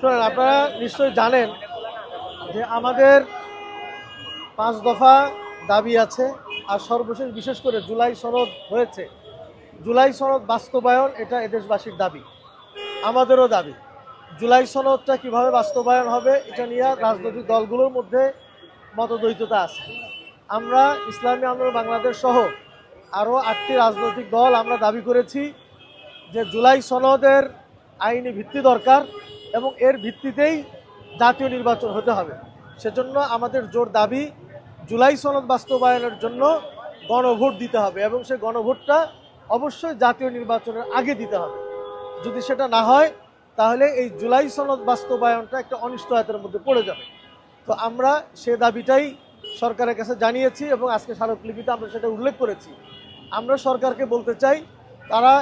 শোনেন, আপনারা নিশ্চয়ই জানেন যে আমাদের পাঁচ দফা দাবি আছে, আর সর্বশেষ বিশেষ করে জুলাই সনদ হয়েছে। জুলাই সনদ বাস্তবায়ন এটা এদেশবাসীর দাবি, আমাদেরও দাবি। জুলাই সনদটা কীভাবে বাস্তবায়ন হবে এটা নিয়ে রাজনৈতিক দলগুলোর মধ্যে মতদ্বৈততা আছে। আমরা ইসলামী আন্দোলন, বাংলাদেশ সহ আরও আটটি রাজনৈতিক দল আমরা দাবি করেছি যে জুলাই সনদের আইনি ভিত্তি দরকার এবং এর ভিত্তিতেই জাতীয় নির্বাচন হতে হবে। সেজন্য আমাদের জোর দাবি জুলাই সনদ বাস্তবায়নের জন্য গণভোট দিতে হবে এবং সেই গণভোটটা অবশ্যই জাতীয় নির্বাচনের আগে দিতে হবে। যদি সেটা না হয়, তাহলে এই জুলাই সনদ বাস্তবায়নটা একটা অনিশ্চয়তার মধ্যে পড়ে যাবে। তো আমরা সে দাবিটাই সরকারের কাছে জানিয়েছি এবং আজকে স্মারকলিপিতে আমরা সেটা উল্লেখ করেছি। আমরা সরকারকে বলতে চাই, তারা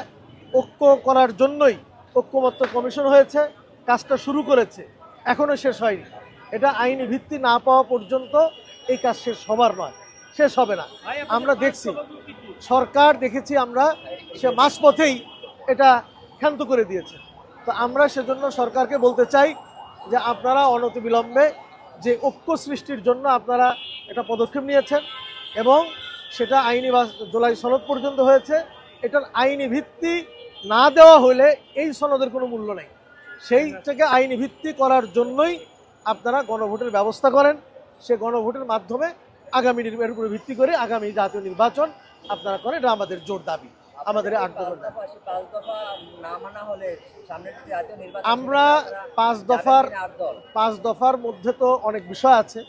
ঐক্য করার জন্যই ঐক্যমত্য কমিশন হয়েছে। কাজটা শুরু করেছে এখনও শেষ হয়নি। এটা আইনি ভিত্তি না পাওয়া পর্যন্ত এই কাজ শেষ হবার নয়, শেষ হবে না। আমরা দেখছি, সরকার দেখেছি আমরা, সে মাঝপথেই এটা ক্ষান্ত করে দিয়েছে। তো আমরা সেজন্য সরকারকে বলতে চাই যে আপনারা অনতিবিলম্বে যে ঐক্য সৃষ্টির জন্য আপনারা একটা পদক্ষেপ নিয়েছেন এবং সেটা আইনি জুলাই সনদ পর্যন্ত হয়েছে, এটার আইনি ভিত্তি না দেওয়া হলে এই সনদের কোনো মূল্য নেই। সেইটাকে আইনি ভিত্তি করার জন্যই আপনারা গণভোটের ব্যবস্থা করেন। সে গণভোটের মাধ্যমে আগামী নির্বাচনের উপরে ভিত্তি করে আগামী জাতীয় নির্বাচন আপনারা করেন। এটা আমাদের জোর দাবি আমাদের আমরা পাঁচ দফার? পাঁচ দফার মধ্যে তো অনেক বিষয় আছে।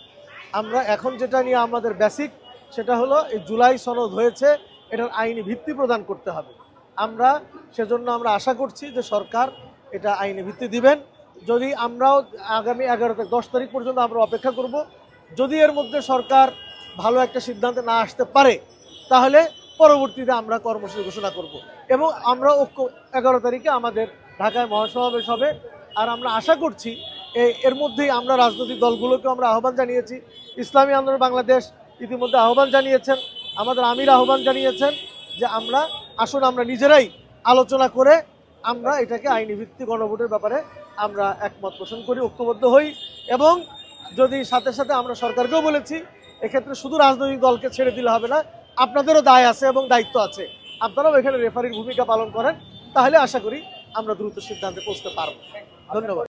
আমরা এখন যেটা নিয়ে আমাদের বেসিক সেটা হলো এই জুলাই সনদ হয়েছে এটার আইনি ভিত্তি প্রদান করতে হবে। আমরা সেজন্য আমরা আশা করছি যে সরকার এটা আইনি ভিত্তি দিবেন। যদি আমরাও আগামী এগারো দশ তারিখ পর্যন্ত আমরা অপেক্ষা করব। যদি এর মধ্যে সরকার ভালো একটা সিদ্ধান্তে না আসতে পারে, তাহলে পরবর্তীতে আমরা কর্মসূচি ঘোষণা করব। এবং আমরা ঐক্য এগারো তারিখে আমাদের ঢাকায় মহাসমাবেশ হবে। আর আমরা আশা করছি এর মধ্যেই আমরা রাজনৈতিক দলগুলোকে আমরা আহ্বান জানিয়েছি। ইসলামী আন্দোলন বাংলাদেশ ইতিমধ্যে আহ্বান জানিয়েছেন। আমাদের আমির আহ্বান জানিয়েছেন যে আমরা, আসুন আমরা নিজেরাই আলোচনা করে আমরা এটাকে আইনি ভিত্তি গণভোটের ব্যাপারে আমরা একমত পোষণ করি, ঐক্যবদ্ধ হই এবং যদি সাথে সাথে আমরা সরকারকেও বলেছি, এক্ষেত্রে শুধু রাজনৈতিক দলকে ছেড়ে দিলে হবে না, আপনাদেরও দায় আছে এবং দায়িত্ব আছে। আপনারাও এখানে রেফারির ভূমিকা পালন করেন, তাহলে আশা করি আমরা দ্রুত সিদ্ধান্তে পৌঁছতে পারব। ধন্যবাদ।